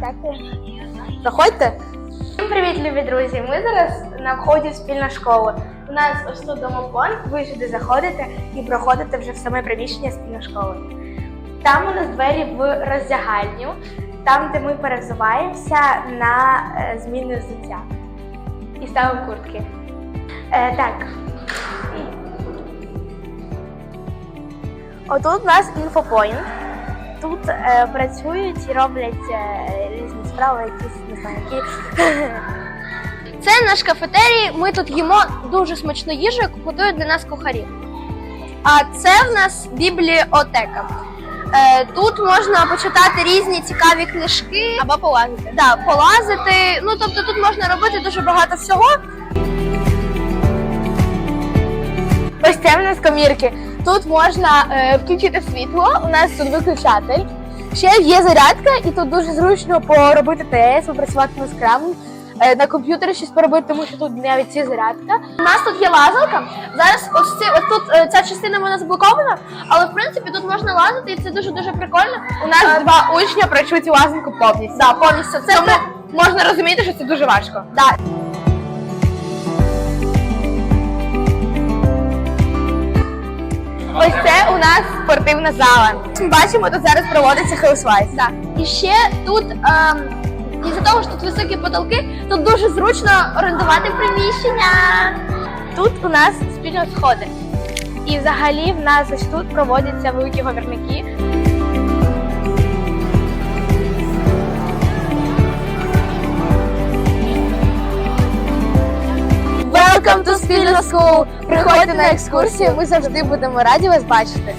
Дякую. Заходьте. Всім привіт, любі друзі! Ми зараз на вході в спільну школу. У нас ось тут домофон, ви сюди заходите і проходите вже в саме приміщення спільної школи. Там у нас двері в роздягальню, там, де ми перевзуваємося на е, зміни взуття і ставимо куртки. Е, так. Отут у нас інфопоінт. Тут е, працюють і роблять е, різні справи, якісь не знаю, які. Це наш кафетерій. Ми тут їмо дуже смачну їжу, яку готують для нас кухарі. А це в нас бібліотека. Е, Тут можна почитати різні цікаві книжки або полазити. Да, полазити. Ну тобто тут можна робити дуже багато всього. Ось це в нас комірки. Тут можна е, включити світло, у нас тут виключатель. Ще є зарядка, і тут дуже зручно поробити ТС, попрацювати на скрамом. Е, на комп'ютері щось поробити, тому що тут навіть є зарядка. У нас тут є лазалка. Зараз ось, ці, ось тут е, ця частина вона заблокована, але в принципі тут можна лазити, і це дуже дуже прикольно. У нас два учня пройшли цю лазанку повністю. Да, повністю. Це Тому можна розуміти, що це дуже важко. да. Нас спортивна зала. Бачимо, тут зараз проводиться хелсвайс. Так. І ще тут, ем, із-за того, що тут високі потолки, тут дуже зручно орендувати приміщення. Тут у нас спільно сходи. І взагалі в нас ось тут проводяться великі говірники. Welcome to Spільна School! Приходьте на екскурсію, ми завжди будемо раді вас бачити.